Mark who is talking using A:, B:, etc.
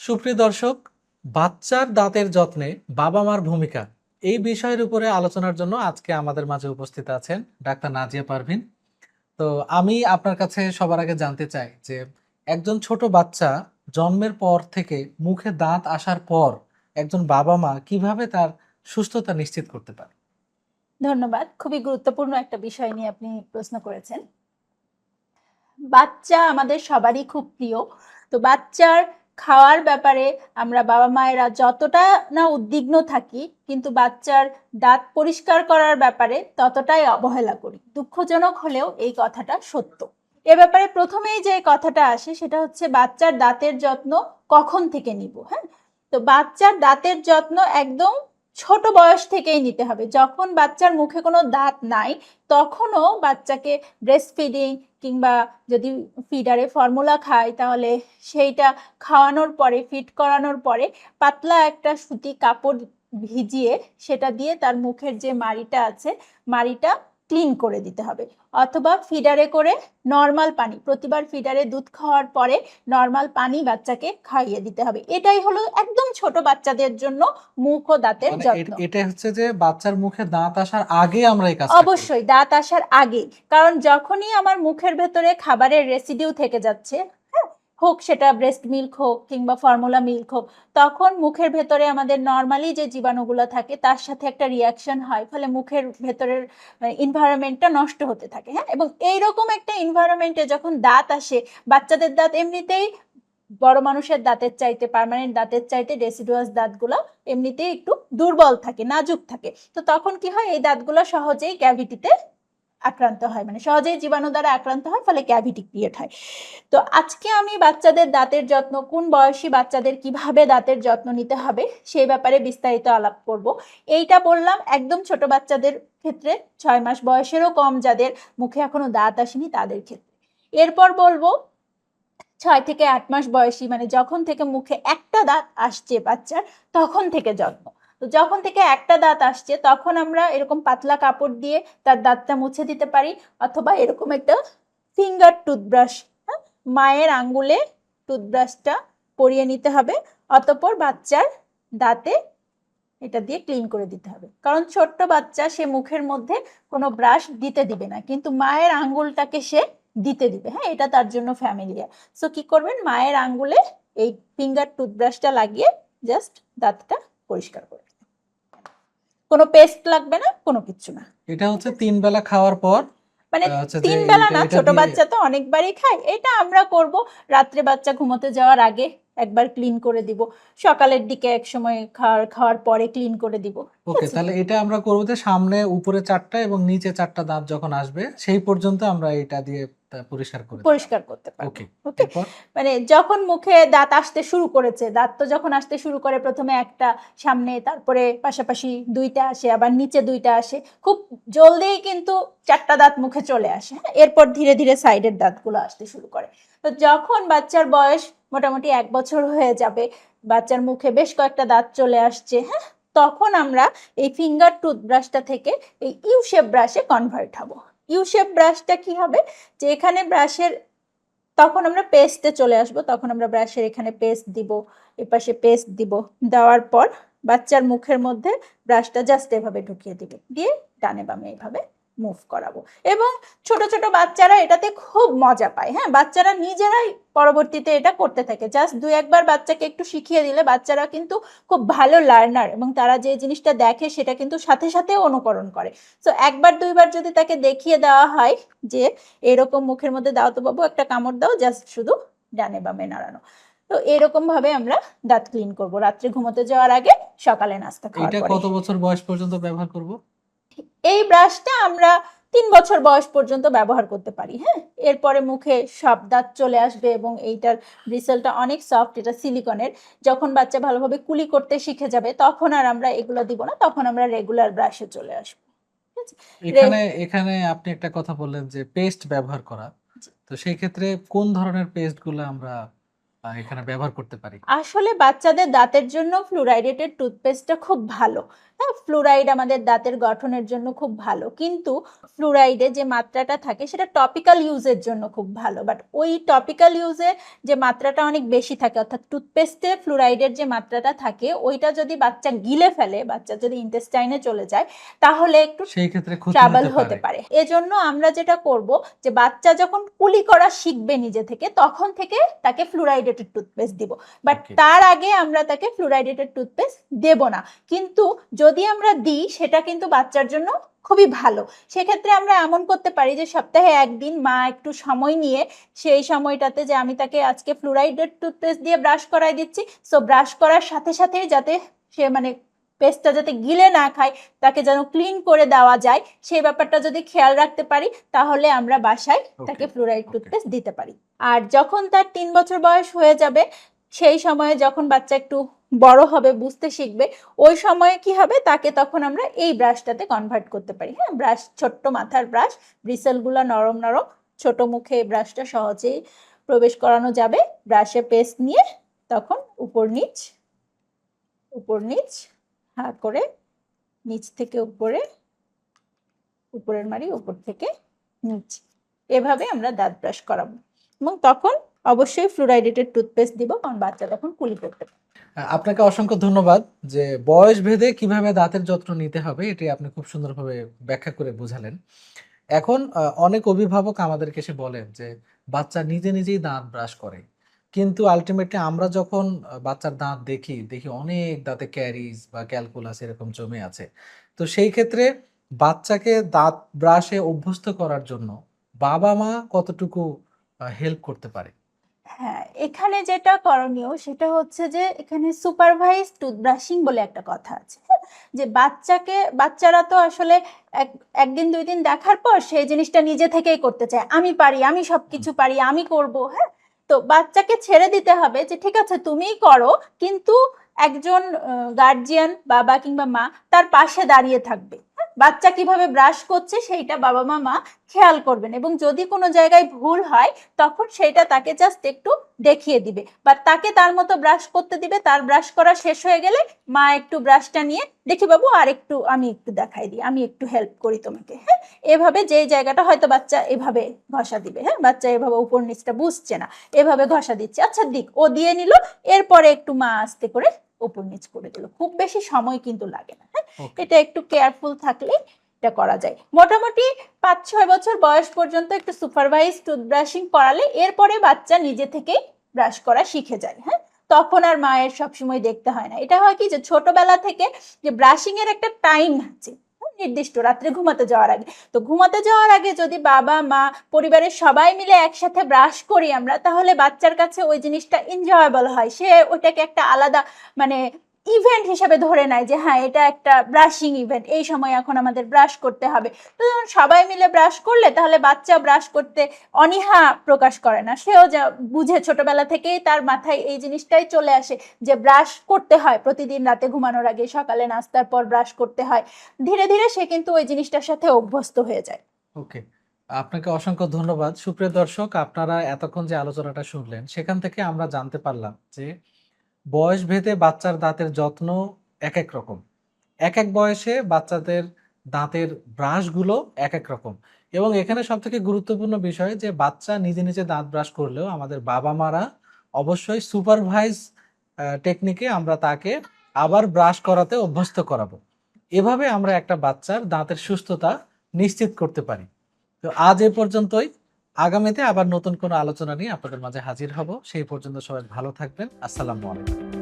A: সুপ্রিয় দর্শক, বাচ্চার দাঁতের যত্নে বাবা মার ভূমিকা এই বিষয়ের উপরে আলোচনার জন্য আজকে আমাদের মাঝে উপস্থিত আছেন ডাক্তার নাজিয়া পারভিন। তো আমি আপনার কাছে সবার আগে জানতে চাই যে একজন ছোট বাচ্চা জন্মের পর থেকে মুখে দাঁত আসার পর একজন বাবা মা কীভাবে তার সুস্থতা নিশ্চিত করতে পারে?
B: ধন্যবাদ। খুবই গুরুত্বপূর্ণ একটা বিষয় নিয়ে আপনি প্রশ্ন করেছেন। বাচ্চা আমাদের সবারই খুব প্রিয়। তো বাচ্চার খাওয়ার ব্যাপারে আমরা বাবা মায়েরা যতটা না উদ্বিগ্ন থাকি, কিন্তু বাচ্চার দাঁত পরিষ্কার করার ব্যাপারে ততটাই অবহেলা করি। দুঃখজনক হলেও এই কথাটা সত্য। এ ব্যাপারে প্রথমেই যে কথাটা আসে, সেটা হচ্ছে বাচ্চার দাঁতের যত্ন কখন থেকে নিব হ্যাঁ? তো বাচ্চার দাঁতের যত্ন একদম ছোট বয়স থেকেই নিতে হবে। যখন বাচ্চার মুখে কোনো দাঁত নাই, তখনও বাচ্চাকে ব্রেস্ট ফিডিং কিংবা যদি ফিডারে ফর্মুলা খায়, তাহলে সেইটা খাওয়ানোর পরে ফিট করানোর পরে পাতলা একটা সুতি কাপড় ভিজিয়ে সেটা দিয়ে তার মুখের যে মাড়িটা আছে, মাড়িটা ক্লিন করে দিতে হবে। অথবা ফিডারে করে নর্মাল পানি প্রতিবার ফিডারে দুধ খাওয়ার পরে নর্মাল পানি বাচ্চাকে খাইয়ে দিতে হবে। এটাই হলো একদম ছোট বাচ্চাদের জন্য মুখ ও দাঁতের
A: মানে
B: যত্ন।
A: এটা হচ্ছে যে বাচ্চার মুখে দাঁত আসার আগে আমরা এই কাজ
B: অবশ্যই দাঁত আসার আগে কারণ যখনই আমার মুখের ভেতরে খাবারের রেসিডিউ থেকে যাচ্ছে হোক সেটা ব্রেস্ট মিল্ক হোক কিংবা ফর্মুলা মিল্ক হোক, তখন মুখের ভেতরে আমাদের নর্মালি যে জীবাণুগুলো থাকে তার সাথে একটা রিয়াকশন হয়, ফলে মুখের ভেতরের ইনভায়রনমেন্টটা নষ্ট হতে থাকে হ্যাঁ? এবং এইরকম একটা ইনভায়রনমেন্টে যখন দাঁত আসে, বাচ্চাদের দাঁত এমনিতেই বড় মানুষের দাঁতের চাইতে পার্মানেন্ট দাঁতের চাইতে ডেসিডুয়াস দাঁতগুলো এমনিতেই একটু দুর্বল থাকে, নাজুক থাকে। তো তখন কি হয়, এই দাঁতগুলো সহজেই ক্যাভিটিতে আক্রান্ত হয় মানে সহজেই জীবাণু দ্বারা আক্রান্ত হয়, ফলে ক্যাভিটি ক্রিয়েট হয়। তো আজকে আমি বাচ্চাদের দাঁতের যত্ন, কোন বয়সী বাচ্চাদের কীভাবে দাঁতের যত্ন নিতে হবে, সেই ব্যাপারে বিস্তারিত আলাপ করব। এইটা বললাম, একদম ছোট বাচ্চাদের ক্ষেত্রে, ছয় মাস বয়সেরও কম যাদের মুখে এখনও দাঁত আসেনি তাদের ক্ষেত্রে। এরপর বলব, ছয় থেকে আট মাস বয়সী মানে যখন থেকে মুখে একটা দাঁত আসছে বাচ্চার, তখন থেকে যত্ন। তো যখন থেকে একটা দাঁত আসছে, তখন আমরা এরকম পাতলা কাপড় দিয়ে তার দাঁতটা মুছে দিতে পারি, অথবা এরকম একটা ফিঙ্গার টুথব্রাশ হ্যাঁ? মায়ের আঙ্গুলে টুথব্রাশটা পরিয়ে নিতে হবে, অতপর বাচ্চার দাঁতে এটা দিয়ে ক্লিন করে দিতে হবে। কারণ ছোট্ট বাচ্চা সে মুখের মধ্যে কোনো ব্রাশ দিতে দিবে না, কিন্তু মায়ের আঙ্গুলটাকে সে দিতে দিবে হ্যাঁ? এটা তার জন্য ফ্যামিলিয়ার সো কি করবেন? মায়ের আঙ্গুলে এই ফিঙ্গার টুথব্রাশটা লাগিয়ে জাস্ট দাঁতটা পরিষ্কার করে দিবেন। কোনো পেস্ট লাগবে না কোনো কিছু না।
A: এটা হচ্ছে তিন বেলা খাওয়ার পর
B: মানে তিন বেলা না ছোট বাচ্চা তো অনেকবারই খায়। এটা আমরা করব রাত্রে বাচ্চা ঘুমোতে যাওয়ার আগে একবার ক্লিন করে দিব। সকালের দিকে এক সময় খাওয়ার খাওয়ার পরে ক্লিন করে দিব।
A: ওকে তাহলে এটা আমরা করব যে সামনে উপরে চারটা এবং নিচে চারটা দাঁত যখন আসবে সেই পর্যন্ত আমরা এটা দিয়ে পরিষ্কার করে
B: পরিষ্কার করতে পারব।
A: ওকে
B: মানে যখন মুখে দাঁত আসতে শুরু করেছে দাঁত তো যখন আসতে শুরু করে প্রথমে একটা সামনে তারপরে পাশাপাশি দুইটা আসে আবার নিচে দুইটা আসে খুব জলদিই কিন্তু চারটা দাঁত মুখে চলে আসে হ্যাঁ? এরপর ধীরে ধীরে সাইডের দাঁতগুলো আসতে শুরু করে। তো যখন বাচ্চার বয়স মোটামুটি এক বছর হয়ে যাবে বাচ্চার মুখে বেশ কয়েকটা দাঁত চলে আসছে হ্যাঁ? তখন আমরা এই ফিঙ্গার টুথব্রাশটা থেকে এই ইউ শেপ ব্রাশে কনভার্ট হব। ইউ শেপ ব্রাশটা কি হবে? যে এখানে ব্রাশের তখন আমরা পেস্টে চলে আসব, তখন আমরা ব্রাশের এখানে পেস্ট দিব, এপাশে পেস্ট দিব। দেওয়ার পর বাচ্চার মুখের মধ্যে ব্রাশটা জাস্ট এভাবে ঢুকিয়ে দিবে। দিয়ে ডানে বামে এইভাবে মুভ করাবো। এবং ছোট ছোট বাচ্চারা এটাতে খুব মজা পায়। হ্যাঁ বাচ্চারা নিজেরাই পরবর্তীতে এটা করতে থাকে। জাস্ট দু একবার বাচ্চাকে একটু শিখিয়ে দিলে বাচ্চারা কিন্তু খুব ভালো লার্নার এবং তারা যে জিনিসটা দেখে সেটা কিন্তু সাথে সাথে অনুকরণ করে। তো একবার দুইবার যদি তাকে দেখিয়ে দেওয়া হয় যে এরকম মুখের মধ্যে দাও তো বাবু একটা কামড় দাও জাস্ট শুধু ডানে বামে নাড়ানো। তো এরকম ভাবে আমরা দাঁত ক্লিন করব। রাত্রে ঘুমোতে যাওয়ার আগে সকালে নাস্তা খাওয়ার
A: এটা কত বছর বয়স পর্যন্ত ব্যবহার করব?
B: এই ব্রাশটা আমরা তিন বছর বয়স পর্যন্ত ব্যবহার করতে পারি হ্যাঁ? এরপরে মুখে সব দাঁত চলে আসবে এবং এইটার ব্রিসেলটা অনেক সফট এটা সিলিকনের যখন বাচ্চা ভালোভাবে কুলি করতে শিখে যাবে তখন আর আমরা এগুলো দিব না তখন আমরা রেগুলার ব্রাশে চলে আসব। ঠিক আছে?
A: এখানে এখানে আপনি একটা কথা বললেন যে পেস্ট ব্যবহার করা। তো সেই ক্ষেত্রে কোন ধরনের পেস্টগুলো আমরা এখানে ব্যবহার করতে পারি।
B: আসলে বাচ্চাদের দাঁতের জন্য ফ্লুরাইডেটেড টুথপেস্টটা খুব ভালো। হ্যাঁ ফ্লুরাইড আমাদের দাঁতের গঠনের জন্য খুব ভালো। কিন্তু ফ্লুরাইডে যে মাত্রাটা থাকে সেটা টপিক্যাল ইউজের জন্য খুব ভালো। বাট ওই টপিক্যাল ইউজে যে মাত্রাটা অনেক বেশি থাকে অর্থাৎ টুথপেস্টে ফ্লুরাইডের যে মাত্রাটা থাকে ওইটা যদি বাচ্চা গিলে ফেলে বাচ্চা যদি ইন্টেস্টাইনে চলে যায় তাহলে একটু
A: সেই ক্ষেত্রে
B: ট্রাবল
A: হতে পারে।
B: এজন্য আমরা যেটা করব যে বাচ্চা যখন কুলি করা শিখবে নিজে থেকে তখন থেকে তাকে ফ্লুরাইডেটেড টুথপেস্ট দিব। বাট তার আগে আমরা তাকে ফ্লুরাইডেটেড টুথপেস্ট দেব না। কিন্তু যদি আমরা দিই সেটা কিন্তু বাচ্চার জন্য খুবই ভালো। সেক্ষেত্রে আমরা এমন করতে পারি যে সপ্তাহে একদিন মা একটু সময় নিয়ে সেই সময়টাতে যে আমি তাকে আজকে ফ্লুরাইডেড টুথপেস্ট দিয়ে ব্রাশ করাই দিচ্ছি। সো ব্রাশ করার সাথে সাথে যাতে সে মানে পেস্টটা যাতে গিলে না খায় তাকে যেন ক্লিন করে দেওয়া যায় সেই ব্যাপারটা যদি খেয়াল রাখতে পারি তাহলে আমরা বাসায় তাকে ফ্লোরাইড. টুথপেস্ট দিতে পারি। আর যখন তার তিন বছর বয়স হয়ে যাবে সেই সময়ে যখন বাচ্চা একটু বড় হবে বুঝতে শিখবে ওই সময়ে কি হবে তাকে তখন আমরা এই ব্রাশটাতে কনভার্ট করতে পারি। হ্যাঁ ব্রাশ ছোট্ট মাথার ব্রাশ ব্রিসেলগুলো নরম নরম ছোট মুখে এই ব্রাশটা সহজেই প্রবেশ করানো যাবে। ব্রাশে পেস্ট নিয়ে তখন উপর নিচ উপর নিচ হা করে নিচ থেকে উপরে, উপরের মারি উপর থেকে নিচ। এভাবে আমরা দাঁত ব্রাশ করাবো। এবং তখন অবশ্যই ফ্লুরাইডেটেড টুথপেস্ট দিব, কারণ বাচ্চা তখন কুলি করতে
A: আপনাকে অসংখ্য ধন্যবাদ যে বয়স ভেদে কীভাবে দাঁতের যত্ন নিতে হবে, এটি আপনি খুব সুন্দরভাবে ব্যাখ্যা করে বোঝালেন। এখন অনেক অভিভাবক আমাদেরকে এসে বলেন যে বাচ্চা নিজে নিজেই দাঁত ব্রাশ করে। কিন্তু আলটিমেটলি আমরা যখন বাচ্চার দাঁত দেখি দেখি অনেক দাঁতে ক্যারিজ বা ক্যালকুলাস এরকম জমে আছে। তো সেই ক্ষেত্রে বাচ্চাকে দাঁত ব্রাশে অভ্যস্ত করার জন্য বাবা মা কতটুকু হেল্প করতে পারে?
B: হ্যাঁ এখানে যেটা করণীয় সেটা হচ্ছে যে এখানে সুপারভাইজ টুথব্রাশিং বলে একটা কথা আছে। হ্যাঁ? যে বাচ্চাকে বাচ্চারা তো আসলে এক একদিন দুই দিন দেখার পর সেই জিনিসটা নিজে থেকেই করতে চায়। আমি পারি আমি সবকিছু পারি আমি করব হ্যাঁ? তো বাচ্চাকে ছেড়ে দিতে হবে যে, ঠিক আছে, তুমিই করো কিন্তু একজন গার্জিয়ান বাবা কিংবা মা তার পাশে দাঁড়িয়ে থাকবে? বাচ্চা কীভাবে ব্রাশ করছে সেইটা বাবা মা মা খেয়াল করবেন এবং যদি কোনো জায়গায় ভুল হয়, তখন সেইটা তাকে জাস্ট একটু দেখিয়ে দিবে। বা তাকে তার মতো ব্রাশ করতে দিবে, তার ব্রাশ করা শেষ হয়ে গেলে মা একটু ব্রাশটা নিয়ে, দেখি বাবু আর একটু আমি একটু দেখাই দিই, আমি একটু হেল্প করি তোমাকে। হ্যাঁ? এভাবে যে জায়গাটা হয়তো বাচ্চা এভাবে ঘষা দিবে হ্যাঁ? বাচ্চা এভাবে উপর নিচটা বুঝছে না, এভাবে ঘষা দিচ্ছে। আচ্ছা দিক, ও দিয়ে নিল, এরপরে একটু মা আস্তে করে উপর নিচ করে দিল। খুব বেশি সময় কিন্তু লাগে না হ্যাঁ? এটা একটু কেয়ারফুল থাকলে এটা করা যায়। মোটামুটি পাঁচ ছয় বছর বয়স পর্যন্ত একটু সুপারভাইজ টুথব্রাশিং করালে এরপরে বাচ্চা নিজে থেকেই ব্রাশ করা শিখে যায় হ্যাঁ? তখন আর মায়ের সবসময় দেখতে হয় না। এটা হয় কি যে ছোটবেলা থেকে যে ব্রাশিং এর একটা টাইম আছে নির্দিষ্ট, রাত্রে ঘুমাতে যাওয়ার আগে। তো ঘুমাতে যাওয়ার আগে যদি বাবা, মা, পরিবারের সবাই মিলে একসাথে ব্রাশ করি আমরা, তাহলে বাচ্চার কাছে ওই জিনিসটা এনজয়েবল হয়। সে ওইটাকে একটা আলাদা মানে ইভেন্ট হিসাবে ধরে নেয় যে হ্যাঁ এটা একটা ব্রাশিং ইভেন্ট এই সময় এখন আমাদের ব্রাশ করতে হবে। তো যখন সবাই মিলে ব্রাশ করলে, তাহলে বাচ্চা ব্রাশ করতে অনীহা প্রকাশ করে না। সেও যা বুঝে ছোটবেলা থেকেই তার মাথায় এই জিনিসটাই চলে আসে যে ব্রাশ করতে হয়। প্রতিদিন রাতে ঘুমানোর আগে সকালে নাস্তার পর ব্রাশ করতে হয়। ধীরে ধীরে সে কিন্তু ওই জিনিসটার সাথে অভ্যস্ত হয়ে যায়।
A: ওকে, আপনাকে অসংখ্য ধন্যবাদ। সুপ্রিয় দর্শক, আপনারা এতক্ষণ যে আলোচনাটা শুনলেন, সেখান থেকে আমরা জানতে পারলাম যে বয়স ভেদে বাচ্চার দাঁতের যত্ন এক এক রকম। এক এক বয়সে বাচ্চাদের দাঁতের ব্রাশগুলো এক এক রকম। এবং এখানে সব থেকে গুরুত্বপূর্ণ বিষয় যে, বাচ্চা নিজে নিজে দাঁত ব্রাশ করলেও আমাদের বাবা মারা অবশ্যই সুপারভাইজ টেকনিকে আমরা তাকে আবার ব্রাশ করাতে অভ্যস্ত করাবো। এভাবে আমরা একটা বাচ্চার দাঁতের সুস্থতা নিশ্চিত করতে পারি। তো আজ এ পর্যন্তই। আগামীতে আবার নতুন কোনো আলোচনা নিয়ে আপনাদের মাঝে হাজির হব। সেই পর্যন্ত সবাই ভালো থাকবেন। আসসালামু আলাইকুম।